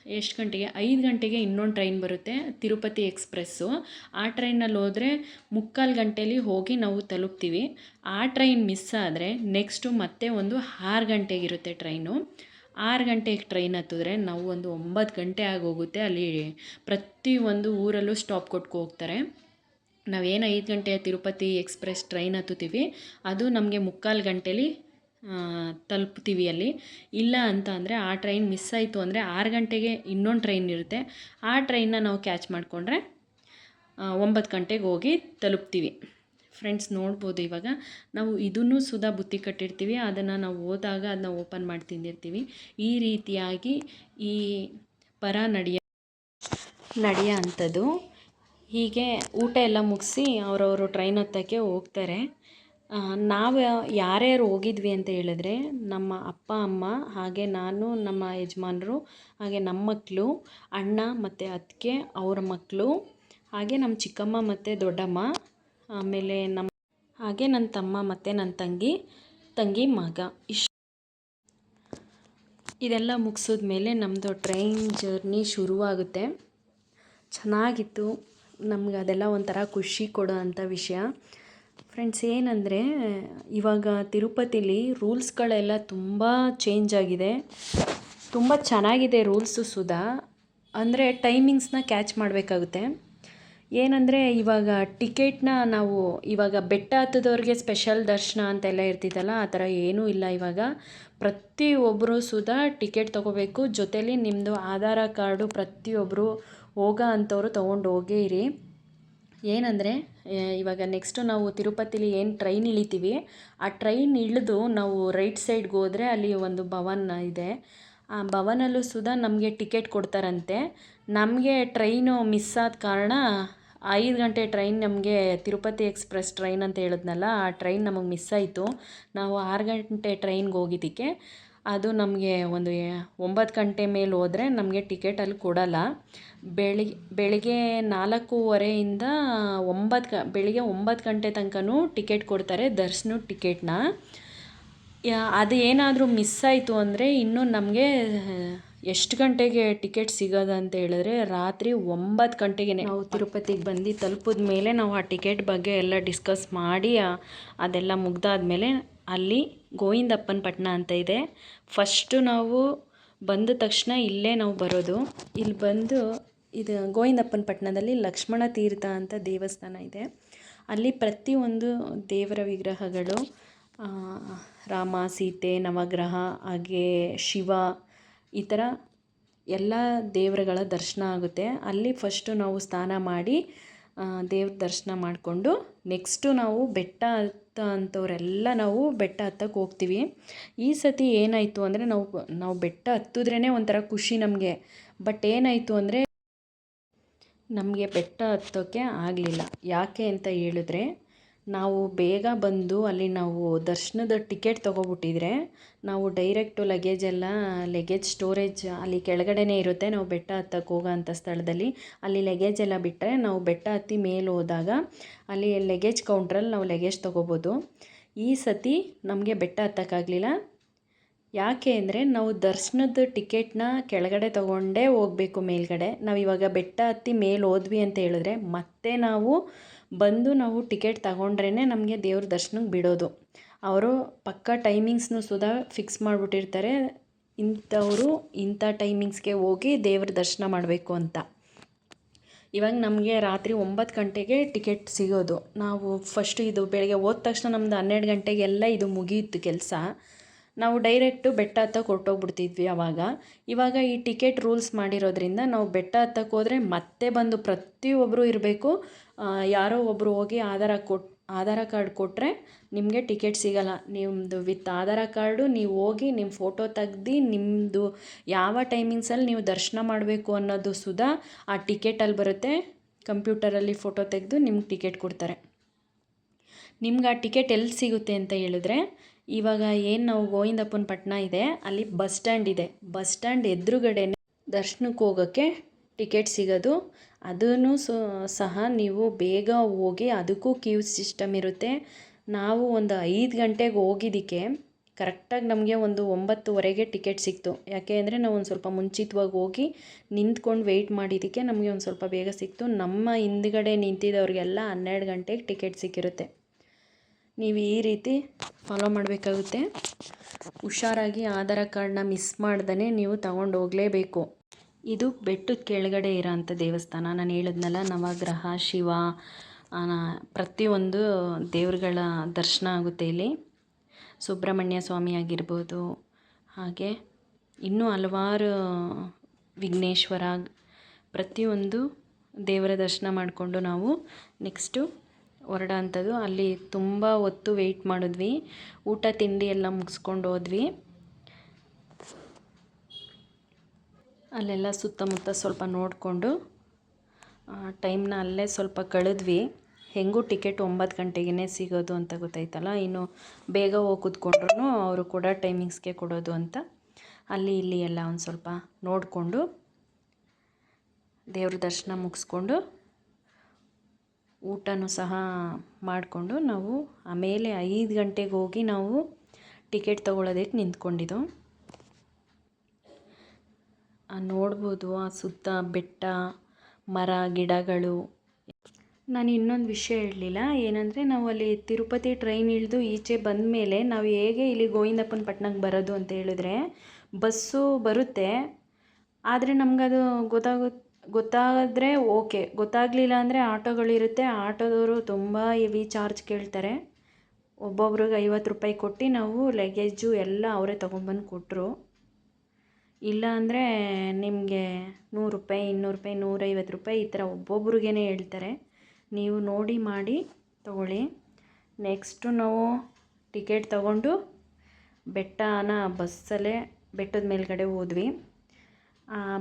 ಎಷ್ಟು ಗಂಟೆಗೆ? ಐದು ಗಂಟೆಗೆ ಇನ್ನೊಂದು ಟ್ರೈನ್ ಬರುತ್ತೆ, ತಿರುಪತಿ ಎಕ್ಸ್ಪ್ರೆಸ್ಸು. ಆ ಟ್ರೈನಲ್ಲಿ ಹೋದರೆ ಮುಕ್ಕಾಲು ಗಂಟೇಲಿ ಹೋಗಿ ನಾವು ತಲುಪ್ತೀವಿ. ಆ ಟ್ರೈನ್ ಮಿಸ್ ಆದರೆ ನೆಕ್ಸ್ಟು ಮತ್ತೆ ಒಂದು ಆರು ಗಂಟೆಗಿರುತ್ತೆ ಟ್ರೈನು ಆರು ಗಂಟೆಗೆ ಟ್ರೈನ್ ಹತ್ತಿದ್ರೆ ನಾವು ಒಂದು ಒಂಬತ್ತು ಗಂಟೆ ಆಗೋಗುತ್ತೆ. ಅಲ್ಲಿ ಪ್ರತಿಯೊಂದು ಊರಲ್ಲೂ ಸ್ಟಾಪ್ ಕೊಟ್ಕೊ ಹೋಗ್ತಾರೆ. ನಾವೇನು ಐದು ಗಂಟೆಯ ತಿರುಪತಿ ಎಕ್ಸ್ಪ್ರೆಸ್ ಟ್ರೈನ್ ಹತ್ತುತ್ತೀವಿ, ಅದು ನಮಗೆ ಮುಕ್ಕಾಲು ಗಂಟೇಲಿ ತಲುಪ್ತೀವಿ ಅಲ್ಲಿ. ಇಲ್ಲ ಅಂತ ಅಂದರೆ ಆ ಟ್ರೈನ್ ಮಿಸ್ ಆಯಿತು ಅಂದರೆ ಆರು ಗಂಟೆಗೆ ಇನ್ನೊಂದು ಟ್ರೈನ್ ಇರುತ್ತೆ. ಆ ಟ್ರೈನ್ನ ನಾವು ಕ್ಯಾಚ್ ಮಾಡಿಕೊಂಡ್ರೆ ಒಂಬತ್ತು ಗಂಟೆಗೆ ಹೋಗಿ ತಲುಪ್ತೀವಿ. ಫ್ರೆಂಡ್ಸ್ ನೋಡ್ಬೋದು ಇವಾಗ. ನಾವು ಇದನ್ನು ಸುದಾ ಬುತ್ತಿ ಕಟ್ಟಿರ್ತೀವಿ. ಅದನ್ನು ನಾವು ಹೋದಾಗ ಅದನ್ನ ಓಪನ್ ಮಾಡಿ ತಿಂದಿರ್ತೀವಿ. ಈ ರೀತಿಯಾಗಿ ಈ ಪರ ನಡೆಯ ನಡೆಯೋ ಅಂಥದ್ದು ಹೀಗೆ ಊಟ ಎಲ್ಲ ಮುಗಿಸಿ ಅವರವರು ಟ್ರೈನ್ ಹತ್ತಕ್ಕೆ ಹೋಗ್ತಾರೆ. ನಾವು ಯಾರ್ಯಾರು ಹೋಗಿದ್ವಿ ಅಂತ ಹೇಳಿದ್ರೆ ನಮ್ಮ ಅಪ್ಪ, ಅಮ್ಮ, ಹಾಗೆ ನಾನು, ನಮ್ಮ ಯಜಮಾನ್ರು, ಹಾಗೆ ನಮ್ಮ ಮಕ್ಕಳು ಅಣ್ಣ ಮತ್ತು ಅತ್ತಿಗೆ, ಅವ್ರ ಮಕ್ಕಳು ಹಾಗೆ ನಮ್ಮ ಚಿಕ್ಕಮ್ಮ ಮತ್ತು ದೊಡ್ಡಮ್ಮ, ಆಮೇಲೆ ನಮ್ಮ ಹಾಗೆ ನನ್ನ ತಮ್ಮ ಮತ್ತು ನನ್ನ ತಂಗಿ ತಂಗಿ, ಮಗ. ಇಷ್ಟು ಇದೆಲ್ಲ ಮುಗಿಸಿದ್ಮೇಲೆ ನಮ್ಮದು ಟ್ರೈನ್ ಜರ್ನಿ ಶುರುವಾಗುತ್ತೆ. ಚೆನ್ನಾಗಿತ್ತು. ನಮ್ಗೆ ಅದೆಲ್ಲ ಒಂಥರ ಖುಷಿ ಕೊಡೋ ಅಂಥ ವಿಷಯ. ಫ್ರೆಂಡ್ಸ್ ಏನಂದರೆ, ಇವಾಗ ತಿರುಪತಿಲಿ ರೂಲ್ಸ್ಗಳೆಲ್ಲ ತುಂಬ ಚೇಂಜ್ ಆಗಿದೆ. ತುಂಬ ಚೆನ್ನಾಗಿದೆ ರೂಲ್ಸು ಸುಧಾ. ಅಂದರೆ ಟೈಮಿಂಗ್ಸ್ನ ಕ್ಯಾಚ್ ಮಾಡಬೇಕಾಗುತ್ತೆ. ಏನಂದರೆ, ಇವಾಗ ಟಿಕೆಟ್ನ ನಾವು ಇವಾಗ ಬೆಟ್ಟ ಹತ್ತದವ್ರಿಗೆ ಸ್ಪೆಷಲ್ ದರ್ಶನ ಅಂತೆಲ್ಲ ಇರ್ತಿತ್ತಲ್ಲ, ಆ ಥರ ಏನೂ ಇಲ್ಲ ಇವಾಗ. ಪ್ರತಿಯೊಬ್ಬರು ಸುಧಾ ಟಿಕೆಟ್ ತೊಗೋಬೇಕು. ಜೊತೇಲಿ ನಿಮ್ಮದು ಆಧಾರ ಕಾರ್ಡು ಪ್ರತಿಯೊಬ್ಬರು ಹೋಗೋ ಅಂಥವ್ರು ತೊಗೊಂಡು ಹೋಗೇ ಇರಿ. ಏನಂದರೆ ಇವಾಗ ನೆಕ್ಸ್ಟು ನಾವು ತಿರುಪತಿಲಿ ಏನು ಟ್ರೈನ್ ಇಳಿತೀವಿ, ಆ ಟ್ರೈನ್ ಇಳಿದು ನಾವು ರೈಟ್ ಸೈಡ್ಗೆ ಹೋದರೆ ಅಲ್ಲಿ ಒಂದು ಭವನ ಇದೆ. ಆ ಭವನಲ್ಲೂ ಸುಧಾ ನಮಗೆ ಟಿಕೆಟ್ ಕೊಡ್ತಾರಂತೆ. ನಮಗೆ ಟ್ರೈನು ಮಿಸ್ ಆದ ಕಾರಣ ಐದು ಗಂಟೆ ಟ್ರೈನ್ ನಮಗೆ ತಿರುಪತಿ ಎಕ್ಸ್ಪ್ರೆಸ್ ಟ್ರೈನ್ ಅಂತ ಹೇಳಿದ್ನಲ್ಲ, ಆ ಟ್ರೈನ್ ನಮಗೆ ಮಿಸ್ ಆಯಿತು. ನಾವು ಆರು ಗಂಟೆ ಟ್ರೈನ್ಗೆ ಹೋಗಿದ್ದಕ್ಕೆ. ಅದು ನಮಗೆ ಒಂದು ಒಂಬತ್ತು ಗಂಟೆ ಮೇಲೆ ಹೋದರೆ ನಮಗೆ ಟಿಕೆಟ್ ಅಲ್ಲಿ ಕೊಡಲ್ಲ. ಬೆಳಿಗ್ಗೆ ಬೆಳಿಗ್ಗೆ ನಾಲ್ಕೂವರೆಯಿಂದ ಒಂಬತ್ತು ಗ, ಬೆಳಿಗ್ಗೆ ಒಂಬತ್ತು ಗಂಟೆ ತನಕನೂ ಟಿಕೆಟ್ ಕೊಡ್ತಾರೆ ದರ್ಶನದ ಟಿಕೆಟ್ನ ಅದು ಏನಾದರೂ ಮಿಸ್ ಆಯಿತು ಅಂದರೆ ಇನ್ನೂ ನಮಗೆ ಎಷ್ಟು ಗಂಟೆಗೆ ಟಿಕೆಟ್ ಸಿಗೋದಂತ ಹೇಳಿದ್ರೆ ರಾತ್ರಿ ಒಂಬತ್ತು ಗಂಟೆಗೆ ನಾವು ತಿರುಪತಿಗೆ ಬಂದು ತಲುಪಿದ ಮೇಲೆ ನಾವು ಆ ಟಿಕೆಟ್ ಬಗ್ಗೆ ಎಲ್ಲ ಡಿಸ್ಕಸ್ ಮಾಡಿ ಅದೆಲ್ಲ ಮುಗ್ದಾದ್ಮೇಲೆ ಅಲ್ಲಿ ಗೋವಿಂದಪ್ಪನ ಪಟ್ಟಣ ಅಂತ ಇದೆ. ಫಸ್ಟು ನಾವು ಬಂದ ತಕ್ಷಣ ಇಲ್ಲೇ ನಾವು ಬರೋದು. ಇಲ್ಲಿ ಬಂದು ಇದು ಗೋವಿಂದಪ್ಪನ ಪಟ್ಟಣದಲ್ಲಿ ಲಕ್ಷ್ಮಣ ತೀರ್ಥ ಅಂತ ದೇವಸ್ಥಾನ ಇದೆ. ಅಲ್ಲಿ ಪ್ರತಿಯೊಂದು ದೇವರ ವಿಗ್ರಹಗಳು ರಾಮ, ಸೀತೆ, ನವಗ್ರಹ, ಹಾಗೆ ಶಿವ, ಈ ಥರ ಎಲ್ಲ ದೇವರುಗಳ ದರ್ಶನ ಆಗುತ್ತೆ. ಅಲ್ಲಿ ಫಸ್ಟು ನಾವು ಸ್ನಾನ ಮಾಡಿ ದೇವ್ರ ದರ್ಶನ ಮಾಡಿಕೊಂಡು ನೆಕ್ಸ್ಟು ನಾವು ಬೆಟ್ಟ ಹತ್ತ ಅಂಥವರೆಲ್ಲ ನಾವು ಬೆಟ್ಟ ಹತ್ತಕ್ಕೆ ಹೋಗ್ತೀವಿ. ಈ ಸತಿ ಏನಾಯಿತು ಅಂದರೆ ನಾವು ನಾವು ಬೆಟ್ಟ ಹತ್ತಿದ್ರೇ ಒಂಥರ ಖುಷಿ ನಮಗೆ. ಬಟ್ ಏನಾಯಿತು ಅಂದರೆ ನಮಗೆ ಬೆಟ್ಟ ಹತ್ತೋಕ್ಕೆ ಆಗಲಿಲ್ಲ. ಯಾಕೆ ಅಂತ ಹೇಳಿದ್ರೆ ನಾವು ಬೇಗ ಬಂದು ಅಲ್ಲಿ ನಾವು ದರ್ಶನದ ಟಿಕೆಟ್ ತೊಗೊಬಿಟ್ಟಿದ್ರೆ ನಾವು ಡೈರೆಕ್ಟು ಲಗೇಜ್ ಎಲ್ಲ, ಲಗೇಜ್ ಸ್ಟೋರೇಜ್ ಅಲ್ಲಿ ಕೆಳಗಡೆನೇ ಇರುತ್ತೆ. ನಾವು ಬೆಟ್ಟ ಹತ್ತಕ್ಕೆ ಹೋಗೋ ಅಂಥ ಸ್ಥಳದಲ್ಲಿ ಅಲ್ಲಿ ಲಗೇಜ್ ಎಲ್ಲ ಬಿಟ್ಟರೆ ನಾವು ಬೆಟ್ಟ ಹತ್ತಿ ಮೇಲೆ ಹೋದಾಗ ಅಲ್ಲಿ ಲಗೇಜ್ ಕೌಂಟ್ರಲ್ಲಿ ನಾವು ಲಗೇಜ್ ತೊಗೋಬೋದು. ಈ ಸತಿ ನಮಗೆ ಬೆಟ್ಟ ಹತ್ತಕ್ಕಾಗಲಿಲ್ಲ. ಯಾಕೆ ಅಂದರೆ ನಾವು ದರ್ಶನದ ಟಿಕೆಟ್ನ ಕೆಳಗಡೆ ತೊಗೊಂಡೇ ಹೋಗಬೇಕು ಮೇಲ್ಗಡೆ. ನಾವು ಇವಾಗ ಬೆಟ್ಟ ಹತ್ತಿ ಮೇಲೆ ಹೋದ್ವಿ ಅಂತ ಹೇಳಿದ್ರೆ ಮತ್ತೆ ನಾವು ಬಂದು ನಾವು ಟಿಕೆಟ್ ತಗೊಂಡ್ರೇ ನಮಗೆ ದೇವ್ರ ದರ್ಶನಕ್ಕೆ ಬಿಡೋದು. ಅವರು ಪಕ್ಕ ಟೈಮಿಂಗ್ಸ್ನು ಸುದಾ ಫಿಕ್ಸ್ ಮಾಡಿಬಿಟ್ಟಿರ್ತಾರೆ. ಇಂಥವರು ಇಂಥ ಟೈಮಿಂಗ್ಸ್ಗೆ ಹೋಗಿ ದೇವ್ರ ದರ್ಶನ ಮಾಡಬೇಕು ಅಂತ. ಇವಾಗ ನಮಗೆ ರಾತ್ರಿ ಒಂಬತ್ತು ಗಂಟೆಗೆ ಟಿಕೆಟ್ ಸಿಗೋದು. ನಾವು ಫಸ್ಟ್ ಇದು ಬೆಳಗ್ಗೆ ಹೋದ ತಕ್ಷಣ ನಮ್ಮದು ಹನ್ನೆರಡು ಗಂಟೆಗೆಲ್ಲ ಇದು ಮುಗಿಯಿತು ಕೆಲಸ. ನಾವು ಡೈರೆಕ್ಟು ಬೆಟ್ಟ ಹತ್ತಕ್ಕೆ ಹೊರ್ಟೋಗ್ಬಿಡ್ತಿದ್ವಿ ಅವಾಗ. ಇವಾಗ ಈ ಟಿಕೆಟ್ ರೂಲ್ಸ್ ಮಾಡಿರೋದ್ರಿಂದ ನಾವು ಬೆಟ್ಟ ಹತ್ತಕ್ಕೆ ಹೋದರೆ ಮತ್ತೆ ಬಂದು ಪ್ರತಿಯೊಬ್ಬರು ಇರಬೇಕು. ಯಾರೋ ಒಬ್ಬರು ಹೋಗಿ ಆಧಾರ ಕೊಟ್ಟು ಆಧಾರ ಕಾರ್ಡ್ ಕೊಟ್ಟರೆ ನಿಮಗೆ ಟಿಕೆಟ್ ಸಿಗಲ್ಲ. ನಿಮ್ಮದು ವಿತ್ ಆಧಾರ ಕಾರ್ಡು ನೀವು ಹೋಗಿ ನಿಮ್ಮ ಫೋಟೋ ತೆಗ್ದು ನಿಮ್ಮದು ಯಾವ ಟೈಮಿಂಗ್ಸಲ್ಲಿ ನೀವು ದರ್ಶನ ಮಾಡಬೇಕು ಅನ್ನೋದು ಸುದಾ ಆ ಟಿಕೆಟಲ್ಲಿ ಬರುತ್ತೆ. ಕಂಪ್ಯೂಟರಲ್ಲಿ ಫೋಟೋ ತೆಗೆದು ನಿಮ್ಗೆ ಟಿಕೆಟ್ ಕೊಡ್ತಾರೆ. ನಿಮ್ಗೆ ಆ ಟಿಕೆಟ್ ಎಲ್ಲಿ ಸಿಗುತ್ತೆ ಅಂತ ಹೇಳಿದ್ರೆ, ಇವಾಗ ಏನು ನಾವು ಗೋವಿಂದಪ್ಪನ ಪಟ್ಟಣ ಇದೆ, ಅಲ್ಲಿ ಬಸ್ ಸ್ಟ್ಯಾಂಡ್ ಇದೆ. ಬಸ್ ಸ್ಟ್ಯಾಂಡ್ ಎದುರುಗಡೆ ದರ್ಶನಕ್ಕೆ ಹೋಗೋಕ್ಕೆ ಟಿಕೆಟ್ ಸಿಗೋದು. ಅದನ್ನು ಸಹ ನೀವು ಬೇಗ ಹೋಗಿ ಅದಕ್ಕೂ ಕ್ಯೂ ಸಿಸ್ಟಮ್ ಇರುತ್ತೆ. ನಾವು ಒಂದು ಐದು ಗಂಟೆಗೆ ಹೋಗಿದ್ದಕ್ಕೆ ಕರೆಕ್ಟಾಗಿ ನಮಗೆ ಒಂದು ಒಂಬತ್ತುವರೆಗೆ ಟಿಕೆಟ್ ಸಿಕ್ತು. ಯಾಕೆ ಅಂದರೆ ನಾವು ಒಂದು ಸ್ವಲ್ಪ ಮುಂಚಿತವಾಗಿ ಹೋಗಿ ನಿಂತ್ಕೊಂಡು ವೆಯ್ಟ್ ಮಾಡಿದ್ದಕ್ಕೆ ನಮಗೆ ಒಂದು ಸ್ವಲ್ಪ ಬೇಗ ಸಿಕ್ತು. ನಮ್ಮ ಹಿಂದ್ಗಡೆ ನಿಂತಿದ್ದವ್ರಿಗೆಲ್ಲ ಹನ್ನೆರಡು ಗಂಟೆಗೆ ಟಿಕೆಟ್ ಸಿಕ್ಕಿರುತ್ತೆ. ನೀವು ಈ ರೀತಿ ಫಾಲೋ ಮಾಡಬೇಕಾಗುತ್ತೆ. ಹುಷಾರಾಗಿ ಆಧಾರ ಕಾರ್ಡನ್ನ ಮಿಸ್ ಮಾಡ್ದೇ ನೀವು ತಗೊಂಡು ಹೋಗಲೇಬೇಕು. ಇದು ಬೆಟ್ಟದ ಕೆಳಗಡೆ ಇರೋಂಥ ದೇವಸ್ಥಾನ. ನಾನು ಹೇಳಿದ್ನಲ್ಲ, ನವಗ್ರಹ, ಶಿವ ಪ್ರತಿಯೊಂದು ದೇವರುಗಳ ದರ್ಶನ ಆಗುತ್ತೆ ಇಲ್ಲಿ. ಸುಬ್ರಹ್ಮಣ್ಯ ಸ್ವಾಮಿ ಆಗಿರ್ಬೋದು, ಹಾಗೆ ಇನ್ನೂ ಹಲವಾರು ವಿಘ್ನೇಶ್ವರ ಪ್ರತಿಯೊಂದು ದೇವರ ದರ್ಶನ ಮಾಡಿಕೊಂಡು ನಾವು ನೆಕ್ಸ್ಟು ಹೊರಡೋ ಅಂಥದ್ದು ಅಲ್ಲಿ ತುಂಬ ಹೊತ್ತು ವೆಯ್ಟ್ ಮಾಡಿದ್ವಿ. ಊಟ, ತಿಂಡಿ ಎಲ್ಲ ಮುಗಿಸ್ಕೊಂಡು ಹೋದ್ವಿ. ಅಲ್ಲೆಲ್ಲ ಸುತ್ತಮುತ್ತ ಸ್ವಲ್ಪ ನೋಡಿಕೊಂಡು ಟೈಮ್ನ ಅಲ್ಲೇ ಸ್ವಲ್ಪ ಕಳೆದ್ವಿ. ಹೆಂಗೂ ಟಿಕೆಟ್ ಒಂಬತ್ತು ಗಂಟೆಗೇ ಸಿಗೋದು ಅಂತ ಗೊತ್ತಾಯ್ತಲ್ಲ? ಇನ್ನು ಬೇಗ ಹೋಗಿ ಕೂತ್ಕೊಂಡ್ರು ಅವರು ಕೊಡೋ ಟೈಮಿಂಗ್ಸ್ಗೆ ಕೊಡೋದು ಅಂತ. ಅಲ್ಲಿ, ಇಲ್ಲಿ ಎಲ್ಲ ಒಂದು ಸ್ವಲ್ಪ ನೋಡಿಕೊಂಡು, ದೇವ್ರ ದರ್ಶನ ಮುಗಿಸ್ಕೊಂಡು ಊಟನೂ ಸಹ ಮಾಡಿಕೊಂಡು ನಾವು ಆಮೇಲೆ ಐದು ಗಂಟೆಗೆ ಹೋಗಿ ನಾವು ಟಿಕೆಟ್ ತೊಗೊಳ್ಳೋದಕ್ಕೆ ನಿಂತ್ಕೊಂಡಿದ್ದು. ನೋಡ್ಬೋದು, ಆ ಸುತ್ತ ಬೆಟ್ಟ, ಮರ, ಗಿಡಗಳು. ನಾನು ಇನ್ನೊಂದು ವಿಷಯ ಹೇಳಲಿಲ್ಲ. ಏನಂದರೆ ನಾವು ಅಲ್ಲಿ ತಿರುಪತಿ ಟ್ರೈನ್ ಇಳಿದು ಈಚೆ ಬಂದ ಮೇಲೆ ನಾವು ಹೇಗೆ ಇಲ್ಲಿ ಗೋವಿಂದಪ್ಪನ ಪಟ್ಟಣಕ್ಕೆ ಬರೋದು ಅಂತ ಹೇಳಿದ್ರೆ, ಬಸ್ಸು ಬರುತ್ತೆ, ಆದರೆ ನಮಗದು ಗೊತ್ತಾಗುತ್ತೆ ಗೊತ್ತಾದರೆ ಓಕೆ. ಗೊತ್ತಾಗಲಿಲ್ಲ ಅಂದರೆ ಆಟೋಗಳಿರುತ್ತೆ. ಆಟೋದವರು ತುಂಬ ಹೆವಿ ಚಾರ್ಜ್ ಕೇಳ್ತಾರೆ. ಒಬ್ಬೊಬ್ರಿಗೆ ಐವತ್ತು ರೂಪಾಯಿ ಕೊಟ್ಟು ನಾವು ಲಗೇಜು ಎಲ್ಲ ಅವರೇ ತೊಗೊಂಬಂದು ಕೊಟ್ಟರು ಇಲ್ಲ ಅಂದರೆ ನಿಮಗೆ ನೂರು ರೂಪಾಯಿ, ಇನ್ನೂರು ರೂಪಾಯಿ, ನೂರೈವತ್ತು ರೂಪಾಯಿ ಈ ಥರ ಒಬ್ಬೊಬ್ರಿಗೇ ಹೇಳ್ತಾರೆ. ನೀವು ನೋಡಿ ಮಾಡಿ ತಗೊಳ್ಳಿ. ನೆಕ್ಸ್ಟು ನಾವು ಟಿಕೆಟ್ ತಗೊಂಡು ಬೆಟ್ಟನ ಬಸ್ಸಲ್ಲೇ ಬೆಟ್ಟದ ಮೇಲ್ಗಡೆ ಹೋದ್ವಿ.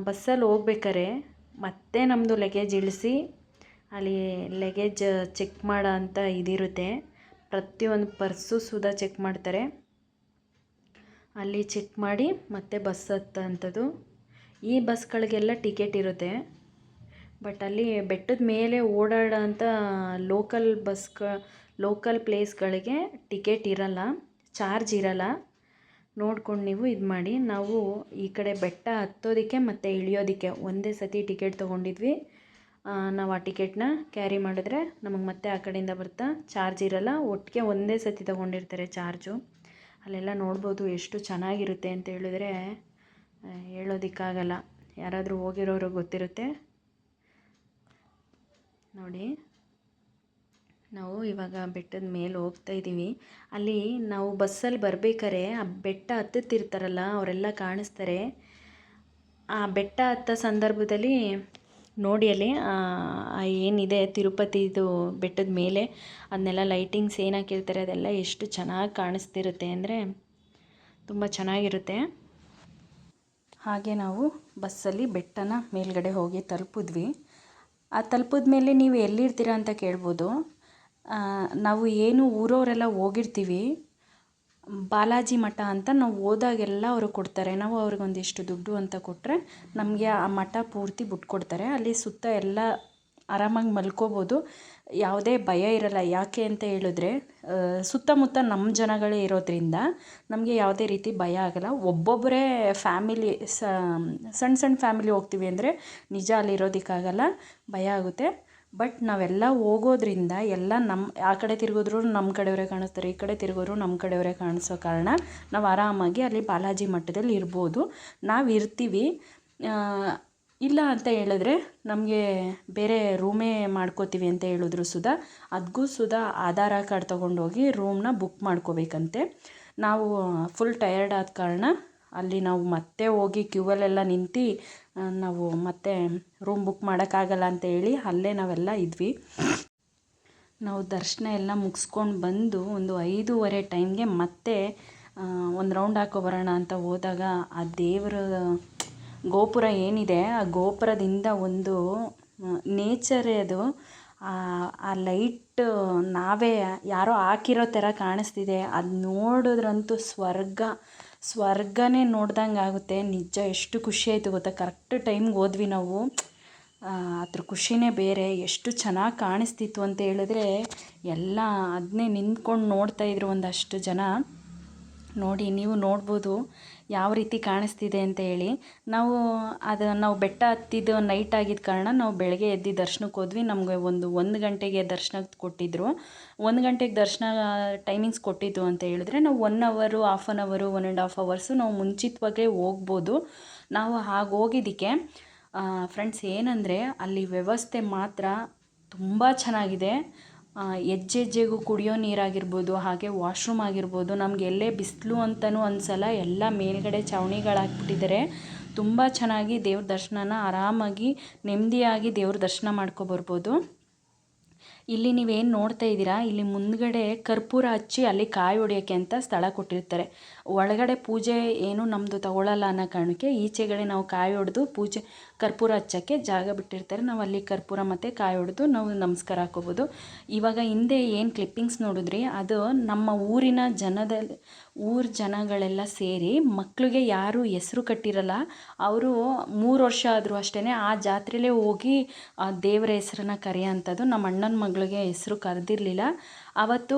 ಬಸ್ಸಲ್ಲಿ ಹೋಗ್ಬೇಕಾರೆ ಮತ್ತೆ ನಮ್ಮದು ಲಗೇಜ್ ಇಳಿಸಿ, ಅಲ್ಲಿ ಲಗೇಜ್ ಚೆಕ್ ಮಾಡೋ ಅಂತ ಇದಿರುತ್ತೆ. ಪ್ರತಿಯೊಂದು ಪರ್ಸು ಸುದಾ ಚೆಕ್ ಮಾಡ್ತಾರೆ. ಅಲ್ಲಿ ಚೆಕ್ ಮಾಡಿ ಮತ್ತೆ ಬಸ್ ಹತ್ತಂಥದ್ದು ಈ ಬಸ್ಗಳಿಗೆಲ್ಲ ಟಿಕೆಟ್ ಇರುತ್ತೆ. ಬಟ್ ಅಲ್ಲಿ ಬೆಟ್ಟದ ಮೇಲೆ ಓಡಾಡೋ ಅಂಥ ಲೋಕಲ್ ಬಸ್ಗ ಲೋಕಲ್ ಪ್ಲೇಸ್ಗಳಿಗೆ ಟಿಕೆಟ್ ಇರಲ್ಲ ಚಾರ್ಜ್ ಇರಲ್ಲ. ನೋಡ್ಕೊಂಡು ನೀವು ಇದು ಮಾಡಿ. ನಾವು ಈ ಕಡೆ ಬೆಟ್ಟ ಹತ್ತೋದಕ್ಕೆ ಮತ್ತು ಇಳಿಯೋದಕ್ಕೆ ಒಂದೇ ಸತಿ ಟಿಕೆಟ್ ತೊಗೊಂಡಿದ್ವಿ. ನಾವು ಆ ಟಿಕೆಟ್ನ ಕ್ಯಾರಿ ಮಾಡಿದ್ರೆ ನಮಗೆ ಮತ್ತೆ ಆ ಕಡೆಯಿಂದ ಬರ್ತಾ ಚಾರ್ಜ್ ಇರಲ್ಲ. ಒಟ್ಟಿಗೆ ಒಂದೇ ಸತಿ ತೊಗೊಂಡಿರ್ತಾರೆ ಚಾರ್ಜು. ಅಲ್ಲೆಲ್ಲ ನೋಡ್ಬೋದು ಎಷ್ಟು ಚೆನ್ನಾಗಿರುತ್ತೆ ಅಂತ ಹೇಳಿದ್ರೆ ಹೇಳೋದಕ್ಕಾಗಲ್ಲ. ಯಾರಾದರೂ ಹೋಗಿರೋರು ಗೊತ್ತಿರುತ್ತೆ. ನೋಡಿ. ನಾವು ಇವಾಗ ಬೆಟ್ಟದ ಮೇಲೆ ಹೋಗ್ತಾ ಇದ್ದೀವಿ. ಅಲ್ಲಿ ನಾವು ಬಸ್ಸಲ್ಲಿ ಬರ್ಬೇಕಾದ್ರೆ ಆ ಬೆಟ್ಟ ಹತ್ತುತ್ತಿರ್ತಾರಲ್ಲ, ಅವರೆಲ್ಲ ಕಾಣಿಸ್ತಾರೆ. ಆ ಬೆಟ್ಟ ಹತ್ತ ಸಂದರ್ಭದಲ್ಲಿ ನೋಡಿ ಅಲ್ಲಿ ಏನಿದೆ ತಿರುಪತಿದು ಬೆಟ್ಟದ ಮೇಲೆ, ಅದನ್ನೆಲ್ಲ ಲೈಟಿಂಗ್ಸ್ ಏನು ಹಾಕಿರ್ತಾರೆ, ಅದೆಲ್ಲ ಎಷ್ಟು ಚೆನ್ನಾಗಿ ಕಾಣಿಸ್ತಿರುತ್ತೆ ಅಂದರೆ ತುಂಬ ಚೆನ್ನಾಗಿರುತ್ತೆ. ಹಾಗೆ ನಾವು ಬಸ್ಸಲ್ಲಿ ಬೆಟ್ಟನ ಮೇಲ್ಗಡೆ ಹೋಗಿ ತಲುಪಿದ್ವಿ. ಆ ತಲುಪಿದ ಮೇಲೆ ನೀವು ಎಲ್ಲಿರ್ತೀರ ಅಂತ ಕೇಳ್ಬೋದು. ನಾವು ಏನು ಊರವರೆಲ್ಲ ಹೋಗಿರ್ತೀವಿ, ಬಾಲಾಜಿ ಮಠ ಅಂತ ನಾವು ಹೋದಾಗೆಲ್ಲ ಅವರು ಕೊಡ್ತಾರೆ. ನಾವು ಅವ್ರಿಗೊಂದಿಷ್ಟು ದುಡ್ಡು ಅಂತ ಕೊಟ್ಟರೆ ನಮಗೆ ಆ ಮಠ ಪೂರ್ತಿ ಬಿಟ್ಕೊಡ್ತಾರೆ. ಅಲ್ಲಿ ಸುತ್ತ ಎಲ್ಲ ಆರಾಮಾಗಿ ಮಲ್ಕೋಬೋದು. ಯಾವುದೇ ಭಯ ಇರಲ್ಲ. ಯಾಕೆ ಅಂತ ಹೇಳಿದ್ರೆ ಸುತ್ತಮುತ್ತ ನಮ್ಮ ಜನಗಳೇ ಇರೋದ್ರಿಂದ ನಮಗೆ ಯಾವುದೇ ರೀತಿ ಭಯ ಆಗಲ್ಲ. ಒಬ್ಬೊಬ್ಬರೇ ಫ್ಯಾಮಿಲಿ ಸಣ್ಣ ಸಣ್ಣ ಫ್ಯಾಮಿಲಿ ಹೋಗ್ತೀವಿ ಅಂದರೆ ನಿಜ ಅಲ್ಲಿ ಇರೋದಕ್ಕಾಗಲ್ಲ. ಭಯ ಆಗುತ್ತೆ. ಬಟ್ ನಾವೆಲ್ಲ ಹೋಗೋದ್ರಿಂದ ಎಲ್ಲ ನಮ್ಮ ಆ ಕಡೆ ತಿರುಗಿದ್ರು ನಮ್ಮ ಕಡೆಯವರೇ ಕಾಣಿಸ್ತಾರೆ, ಈ ಕಡೆ ತಿರುಗೋರು ನಮ್ಮ ಕಡೆಯವರೇ ಕಾಣಿಸೋ ಕಾರಣ ನಾವು ಆರಾಮಾಗಿ ಅಲ್ಲಿ ಬಾಲಾಜಿ ಮಠದಲ್ಲಿ ಇರ್ಬೋದು. ನಾವು ಇರ್ತೀವಿ. ಇಲ್ಲ ಅಂತ ಹೇಳಿದ್ರೆ ನಮಗೆ ಬೇರೆ ರೂಮೇ ಮಾಡ್ಕೋತೀವಿ ಅಂತ ಹೇಳಿದ್ರು ಸುಧಾ. ಅದಕ್ಕೂ ಸುಧಾ ಆಧಾರ ಕಾರ್ಡ್ ತೊಗೊಂಡೋಗಿ ರೂಮ್ನ ಬುಕ್ ಮಾಡ್ಕೋಬೇಕಂತೆ. ನಾವು ಫುಲ್ ಟಯರ್ಡ್ ಆದ ಕಾರಣ ಅಲ್ಲಿ ನಾವು ಮತ್ತೆ ಹೋಗಿ ಕ್ಯೂವಲ್ಲೆಲ್ಲ ನಿಂತು ನಾವು ಮತ್ತೆ ರೂಮ್ ಬುಕ್ ಮಾಡೋಕ್ಕಾಗಲ್ಲ ಅಂತ ಹೇಳಿ ಅಲ್ಲೇ ನಾವೆಲ್ಲ ಇದ್ವಿ. ನಾವು ದರ್ಶನ ಎಲ್ಲ ಮುಗಿಸ್ಕೊಂಡು ಬಂದು ಒಂದು ಐದೂವರೆ ಟೈಮ್ಗೆ ಮತ್ತೆ ಒಂದು ರೌಂಡ್ ಹಾಕೋ ಬರೋಣ ಅಂತ ಹೋದಾಗ ಆ ದೇವರ ಗೋಪುರ ಏನಿದೆ, ಆ ಗೋಪುರದಿಂದ ಒಂದು ನೇಚರೇ ಅದು, ಆ ಲೈಟ್ ನಾವೇ ಯಾರೋ ಹಾಕಿರೋ ಥರ ಕಾಣಿಸ್ತಿದೆ. ಅದು ನೋಡಿದ್ರಂತೂ ಸ್ವರ್ಗ. ಸ್ವರ್ಗನೇ ನೋಡ್ದಂಗೆ ಆಗುತ್ತೆ. ನಿಜ ಎಷ್ಟು ಖುಷಿ ಆಯಿತು ಗೊತ್ತಾ? ಕರೆಕ್ಟ್ ಟೈಮ್ಗೆ ಹೋದ್ವಿ ನಾವು. ಅದ್ರ ಖುಷಿನೇ ಬೇರೆ. ಎಷ್ಟು ಚೆನ್ನಾಗಿ ಕಾಣಿಸ್ತಿತ್ತು ಅಂತ ಹೇಳಿದ್ರೆ ಎಲ್ಲ ಅದನ್ನೇ ನಿಂತ್ಕೊಂಡು ನೋಡ್ತಾಯಿದ್ರು ಒಂದಷ್ಟು ಜನ. ನೋಡಿ, ನೀವು ನೋಡ್ಬೋದು. ಯಾವ ರೀತಿ ಕಾಣಿಸ್ತಿದೆ ಅಂತ ಹೇಳಿ, ನಾವು ಅದು, ನಾವು ಬೆಟ್ಟ ಹತ್ತಿದ್ದು ನೈಟ್ ಆಗಿದ್ದ ಕಾರಣ ನಾವು ಬೆಳಗ್ಗೆ ಎದ್ದು ದರ್ಶನಕ್ಕೆ ಹೋದ್ವಿ. ನಮಗೆ ಒಂದು ಒಂದು ಗಂಟೆಗೆ ದರ್ಶನ ಕೊಟ್ಟಿದ್ದರು ಒಂದು ಗಂಟೆಗೆ ದರ್ಶನ ಟೈಮಿಂಗ್ಸ್ ಕೊಟ್ಟಿದ್ದು ಅಂತ ಹೇಳಿದ್ರೆ, ನಾವು one hour half an hour one and half hours ನಾವು ಮುಂಚಿತವಾಗೇ ಹೋಗ್ಬೋದು. ನಾವು ಹಾಗೆ ಹೋಗಿದ್ದಕ್ಕೆ ಫ್ರೆಂಡ್ಸ್ ಏನಂದರೆ ಅಲ್ಲಿ ವ್ಯವಸ್ಥೆ ಮಾತ್ರ ತುಂಬ ಚೆನ್ನಾಗಿದೆ. ಹೆಜ್ಜೆ ಹೆಜ್ಜೆಗೂ ಕುಡಿಯೋ ನೀರಾಗಿರ್ಬೋದು, ಹಾಗೆ ವಾಶ್ರೂಮ್ ಆಗಿರ್ಬೋದು, ನಮ್ಗೆ ಎಲ್ಲೇ ಬಿಸಿಲು ಅಂತಲೂ ಅನ್ಸಲ್ಲ, ಎಲ್ಲ ಮೇಲ್ಗಡೆ ಛಾವಣಿಗಳು ಹಾಕ್ಬಿಟ್ಟಿದ್ದಾರೆ ತುಂಬ ಚೆನ್ನಾಗಿ ದೇವ್ರ ದರ್ಶನನ ಆರಾಮಾಗಿ, ನೆಮ್ಮದಿಯಾಗಿ ದೇವ್ರ ದರ್ಶನ ಮಾಡ್ಕೊಬರ್ಬೋದು ಇಲ್ಲಿ ನೀವೇನು ನೋಡ್ತಾ ಇದ್ದೀರಾ? ಇಲ್ಲಿ ಮುಂದ್ಗಡೆ ಕರ್ಪೂರ ಹಚ್ಚಿ ಅಲ್ಲಿ ಕಾಯಿ ಹೊಡೆಯೋಕ್ಕೆ ಅಂತ ಸ್ಥಳ ಕೊಟ್ಟಿರ್ತಾರೆ. ಒಳಗಡೆ ಪೂಜೆ ಏನು ನಮ್ಮದು ತಗೊಳ್ಳಲ್ಲ ಅನ್ನೋ ಕಾರಣಕ್ಕೆ ಈಚೆಗಡೆ ನಾವು ಕಾಯಿ ಹೊಡೆದು ಪೂಜೆ ಕರ್ಪೂರ ಹಚ್ಚೋಕ್ಕೆ ಜಾಗ ಬಿಟ್ಟಿರ್ತಾರೆ. ನಾವು ಅಲ್ಲಿ ಕರ್ಪೂರ ಮತ್ತು ಕಾಯಿ ಹೊಡೆದು ನಾವು ನಮಸ್ಕಾರ ಹಾಕೋಬೋದು. ಇವಾಗ ಹಿಂದೆ ಏನು ಕ್ಲಿಪ್ಪಿಂಗ್ಸ್ ನೋಡಿದ್ರಿ? ಅದು ನಮ್ಮ ಊರಿನ ಜನದ ಊರ ಜನಗಳೆಲ್ಲ ಸೇರಿ ಮಕ್ಕಳಿಗೆ ಯಾರು ಹೆಸ್ರು ಕಟ್ಟಿರಲ್ಲ. ಅವರು ಮೂರು ವರ್ಷ ಆದರೂ ಅಷ್ಟೇ ಆ ಜಾತ್ರೆಲೇ ಹೋಗಿ ಆ ದೇವರ ಹೆಸರನ್ನ ಕರೆಯೋಂಥದ್ದು ನಮ್ಮ ಅಣ್ಣನ ಮಗಳಿಗೆ ಹೆಸರು ಕರೆದಿರಲಿಲ್ಲ. ಆವತ್ತು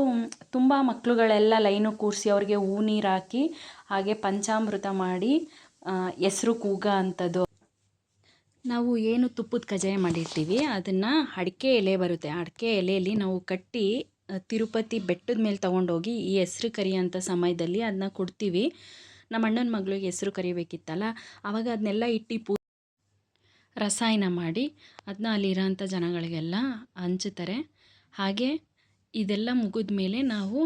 ತುಂಬ ಮಕ್ಕಳುಗಳೆಲ್ಲ ಲೈನು ಕೂರಿಸಿ ಅವ್ರಿಗೆ ಹೂ ನೀರು ಹಾಕಿ ಹಾಗೆ ಪಂಚಾಮೃತ ಮಾಡಿ ಹೆಸ್ರು ಕೂಗ ಅಂಥದ್ದು. ನಾವು ಏನು ತುಪ್ಪದ ಕಜ್ಜಾಯ ಮಾಡಿರ್ತೀವಿ. ಅದನ್ನು ಅಡಿಕೆ ಎಲೆ ಬರುತ್ತೆ. ಅಡಿಕೆ ಎಲೆಯಲ್ಲಿ ನಾವು ಕಟ್ಟಿ ತಿರುಪತಿ ಬೆಟ್ಟದ ಮೇಲೆ ತೊಗೊಂಡೋಗಿ ಈ ಹೆಸ್ರು ಕರಿಯೋಂಥ ಸಮಯದಲ್ಲಿ ಅದನ್ನ ಕೊಡ್ತೀವಿ. ನಮ್ಮ ಅಣ್ಣನ ಮಗಳಿಗೆ ಹೆಸ್ರು ಕರಿಬೇಕಿತ್ತಲ್ಲ ಆವಾಗ ಅದನ್ನೆಲ್ಲ ಇಟ್ಟು ಪೂ ರಸಾಯನ ಮಾಡಿ ಅದನ್ನ ಅಲ್ಲಿರೋಂಥ ಜನಗಳಿಗೆಲ್ಲ ಹಂಚುತ್ತಾರೆ ಹಾಗೆ ಇದೆಲ್ಲ ಮುಗಿದ ಮೇಲೆ ನಾವು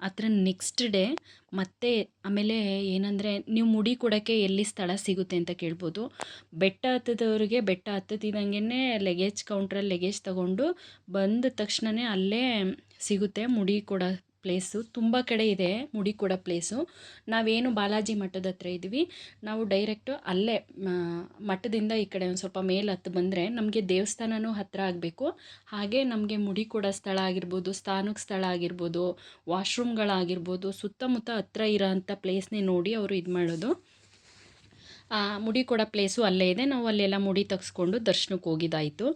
ಅದರ ನೆಕ್ಸ್ಟ್ ಡೇ ಮತ್ತೆ ಆಮೇಲೆ ಏನಂದರೆ ನೀವು ಮುಡಿ ಕೊಡೋಕ್ಕೆ ಎಲ್ಲಿ ಸ್ಥಳ ಸಿಗುತ್ತೆ ಅಂತ ಕೇಳ್ಬೋದು. ಬೆಟ್ಟ ಹತ್ತದವ್ರಿಗೆ ಬೆಟ್ಟ ಹತ್ತುತ್ತಿದ್ದಂಗೆ ಲಗೇಜ್ ಕೌಂಟ್ರಲ್ಲಿ ಲಗೇಜ್ ತಗೊಂಡು ಬಂದ ತಕ್ಷಣವೇ ಅಲ್ಲೇ ಸಿಗುತ್ತೆ ಮುಡಿ ಕೊಡೋ ಪ್ಲೇಸು ತುಂಬ ಕಡೆ ಇದೆ ಮುಡಿ ಕೂಡ ಪ್ಲೇಸು ನಾವೇನು ಬಾಲಾಜಿ ಮಠದ ಹತ್ರ ಇದ್ವಿ ನಾವು ಡೈರೆಕ್ಟು ಅಲ್ಲೇ ಮಠದಿಂದ ಈ ಕಡೆ ಒಂದು ಸ್ವಲ್ಪ ಮೇಲೆ ಹತ್ತು ಬಂದರೆ ನಮಗೆ ದೇವಸ್ಥಾನನೂ ಹತ್ತಿರ ಆಗಬೇಕು. ಹಾಗೆ ನಮಗೆ ಮುಡಿ ಕೂಡ ಸ್ಥಳ ಆಗಿರ್ಬೋದು ಸ್ಥಾನಕ್ಕೆ ಸ್ಥಳ ಆಗಿರ್ಬೋದು, ವಾಶ್ರೂಮ್ಗಳಾಗಿರ್ಬೋದು, ಸುತ್ತಮುತ್ತ ಹತ್ರ ಇರೋಂಥ ಪ್ಲೇಸ್ನೇ ನೋಡಿ ಅವರು ಇದು ಮಾಡೋದು. ಮುಡಿ ಕೊಡೋ ಪ್ಲೇಸು ಅಲ್ಲೇ ಇದೆ. ನಾವು ಅಲ್ಲೆಲ್ಲ ಮುಡಿ ತೆಗೆಸ್ಕೊಂಡು ದರ್ಶನಕ್ಕೆ ಹೋಗಿದ್ದಾಯಿತು.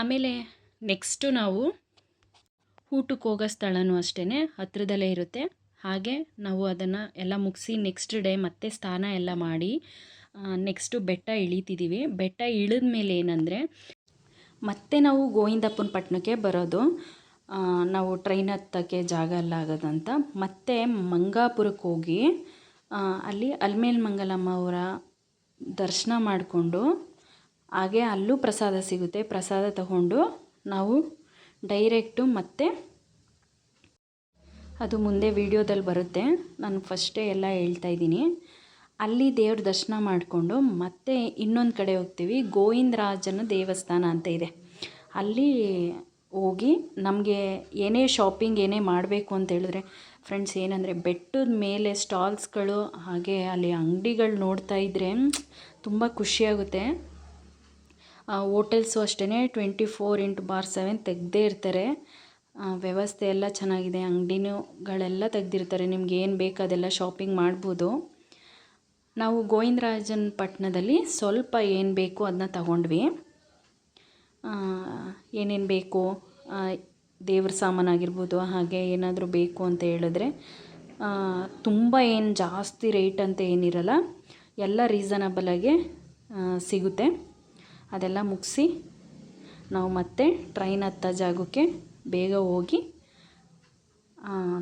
ಆಮೇಲೆ ನೆಕ್ಸ್ಟು ನಾವು ಊಟಕ್ಕೆ ಹೋಗೋ ಸ್ಥಳನೂ ಅಷ್ಟೇ ಹತ್ತಿರದಲ್ಲೇ ಇರುತ್ತೆ. ಹಾಗೆ ನಾವು ಅದನ್ನು ಎಲ್ಲ ಮುಗಿಸಿ ನೆಕ್ಸ್ಟ್ ಡೇ ಮತ್ತೆ ಸ್ನಾನ ಎಲ್ಲ ಮಾಡಿ ನೆಕ್ಸ್ಟು ಬೆಟ್ಟ ಇಳಿತಿದ್ದೀವಿ ಬೆಟ್ಟ ಇಳಿದ ಮೇಲೆ ಏನಂದರೆ, ಮತ್ತೆ ನಾವು ಗೋವಿಂದಪ್ಪನ ಪಟ್ಟಣಕ್ಕೆ ಬರೋದು. ನಾವು ಟ್ರೈನ್ ಹತ್ತಕ್ಕೆ ಜಾಗ ಎಲ್ಲ ಆಗೋದಂತ. ಮತ್ತೆ ಮಂಗಾಪುರಕ್ಕೆ ಹೋಗಿ ಅಲ್ಲಿ ಅಲ್ಮೇಲ್ ಮಂಗಲಮ್ಮ ಅವರ ದರ್ಶನ ಮಾಡಿಕೊಂಡು, ಹಾಗೆ ಅಲ್ಲೂ ಪ್ರಸಾದ ಸಿಗುತ್ತೆ. ಪ್ರಸಾದ ತಗೊಂಡು ನಾವು ಡೈರೆಕ್ಟು ಮತ್ತೆ ಅದು ಮುಂದೆ ವಿಡಿಯೋದಲ್ಲಿ ಬರುತ್ತೆ. ನಾನು ಫಸ್ಟೇ ಎಲ್ಲ ಹೇಳ್ತಾ ಇದ್ದೀನಿ. ಅಲ್ಲಿ ದೇವ್ರ ದರ್ಶನ ಮಾಡಿಕೊಂಡು ಮತ್ತೆ ಇನ್ನೊಂದು ಕಡೆ ಹೋಗ್ತೀವಿ. ಗೋವಿಂದರಾಜನ ದೇವಸ್ಥಾನ ಅಂತ ಇದೆ. ಅಲ್ಲಿ ಹೋಗಿ ನಮಗೆ ಏನೇ ಶಾಪಿಂಗ್ ಏನೇ ಮಾಡಬೇಕು ಅಂತ ಹೇಳಿದ್ರೆ ಫ್ರೆಂಡ್ಸ್ ಏನಂದರೆ ಬೆಟ್ಟದ ಮೇಲೆ ಸ್ಟಾಲ್ಸ್ಗಳು ಹಾಗೆ ಅಲ್ಲಿ ಅಂಗಡಿಗಳು ನೋಡ್ತಾ ಇದ್ದರೆ ತುಂಬ ಖುಷಿಯಾಗುತ್ತೆ. ಹೋಟೆಲ್ಸು ಅಷ್ಟೇ twenty four into by seven ತೆಗ್ದೇ ಇರ್ತಾರೆ. ವ್ಯವಸ್ಥೆ ಎಲ್ಲ ಚೆನ್ನಾಗಿದೆ, ಅಂಗಡಿನುಗಳೆಲ್ಲ ತೆಗೆದಿರ್ತಾರೆ, ನಿಮ್ಗೆ ಏನು ಬೇಕು ಅದೆಲ್ಲ ಶಾಪಿಂಗ್ ಮಾಡ್ಬೋದು. ನಾವು ಗೋವಿಂದರಾಜನ ಪಟ್ಟಣದಲ್ಲಿ ಸ್ವಲ್ಪ ಏನು ಬೇಕು ಅದನ್ನ ತಗೊಂಡ್ವಿ. ಏನೇನು ಬೇಕು ದೇವ್ರ ಸಾಮಾನು ಆಗಿರ್ಬೋದು ಹಾಗೆ ಏನಾದರೂ ಬೇಕು ಅಂತ ಹೇಳಿದ್ರೆ ತುಂಬ ಏನು ಜಾಸ್ತಿ ರೇಟ್ ಅಂತ ಏನಿರಲ್ಲ, ಎಲ್ಲ ರೀಸನಬಲಾಗೆ ಸಿಗುತ್ತೆ. ಅದೆಲ್ಲ ಮುಗಿಸಿ ನಾವು ಮತ್ತೆ ಟ್ರೈನ್ ಹತ್ತ ಜಾಗಕ್ಕೆ ಬೇಗ ಹೋಗಿ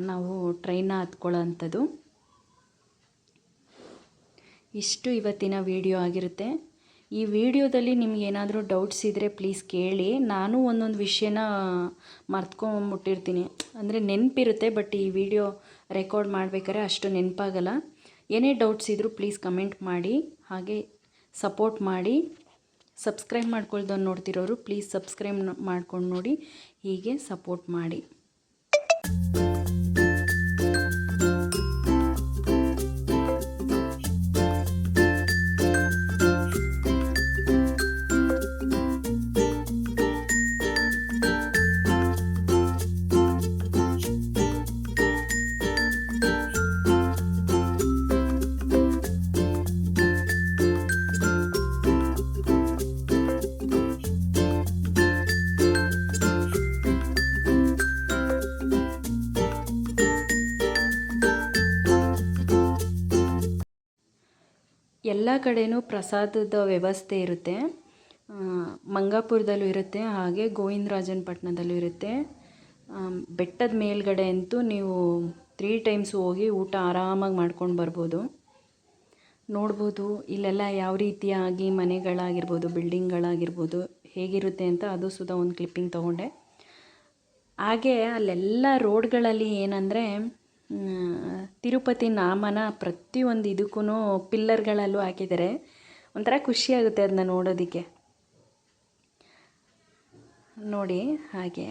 ನಾವು ಟ್ರೈನ ಹತ್ಕೊಳ್ಳೋ ಅಂಥದ್ದು ಇಷ್ಟು ಇವತ್ತಿನ ವಿಡಿಯೋ ಆಗಿರುತ್ತೆ. ಈ ವಿಡಿಯೋದಲ್ಲಿ ನಿಮ್ಗೇನಾದರೂ ಡೌಟ್ಸ್ ಇದ್ದರೆ ಪ್ಲೀಸ್ ಕೇಳಿ. ನಾನು ಒಂದೊಂದು ವಿಷಯನ ಮರ್ತ್ಕೊಂಬಿಟ್ಟಿರ್ತೀನಿ. ಅಂದರೆ ನೆನಪಿರುತ್ತೆ, ಬಟ್ ಈ ವಿಡಿಯೋ ರೆಕಾರ್ಡ್ ಮಾಡಬೇಕಾದ್ರೆ ಅಷ್ಟು ನೆನಪಾಗಲ್ಲ. ಏನೇ ಡೌಟ್ಸ್ ಇದ್ದರೂ ಪ್ಲೀಸ್ ಕಮೆಂಟ್ ಮಾಡಿ, ಹಾಗೆ ಸಪೋರ್ಟ್ ಮಾಡಿ. ಸಬ್ಸ್ಕ್ರೈಬ್ ಮಾಡ್ಕೊಳ್ದವ್ರು ನೋಡ್ತಿರೋರು ಪ್ಲೀಸ್ ಸಬ್ಸ್ಕ್ರೈಬ್ ಮಾಡ್ಕೊಂಡು ನೋಡಿ ಹೀಗೆ ಸಪೋರ್ಟ್ ಮಾಡಿ. ಎಲ್ಲ ಕಡೆಯೂ ಪ್ರಸಾದದ ವ್ಯವಸ್ಥೆ ಇರುತ್ತೆ. ಮಂಗಾಪುರದಲ್ಲೂ ಇರುತ್ತೆ, ಹಾಗೆ ಗೋವಿಂದರಾಜನ ಪಟ್ಟಣದಲ್ಲೂ ಇರುತ್ತೆ ಬೆಟ್ಟದ ಮೇಲ್ಗಡೆ ಅಂತೂ ನೀವು ತ್ರೀ ಟೈಮ್ಸ್ ಹೋಗಿ ಊಟ ಆರಾಮಾಗಿ ಮಾಡ್ಕೊಂಡು ಬರ್ಬೋದು. ನೋಡ್ಬೋದು ಇಲ್ಲೆಲ್ಲ ಯಾವ ರೀತಿಯಾಗಿ ಮನೆಗಳಾಗಿರ್ಬೋದು, ಬಿಲ್ಡಿಂಗ್ಗಳಾಗಿರ್ಬೋದು, ಹೇಗಿರುತ್ತೆ ಅಂತ ಅದು ಸುಧಾ ಒಂದು ಕ್ಲಿಪ್ಪಿಂಗ್ ತೊಗೊಂಡೆ. ಹಾಗೆ ಅಲ್ಲೆಲ್ಲ ರೋಡ್ಗಳಲ್ಲಿ ಏನಂದರೆ ತಿರುಪತಿ ನಾಮನ ಪ್ರತಿಯೊಂದು ಇದಕ್ಕೂ ಪಿಲ್ಲರ್ಗಳಲ್ಲೂ ಹಾಕಿದ್ದಾರೆ. ಒಂಥರ ಖುಷಿಯಾಗುತ್ತೆ ಅದನ್ನ ನೋಡೋದಕ್ಕೆ. ನೋಡಿ ಹಾಗೆ.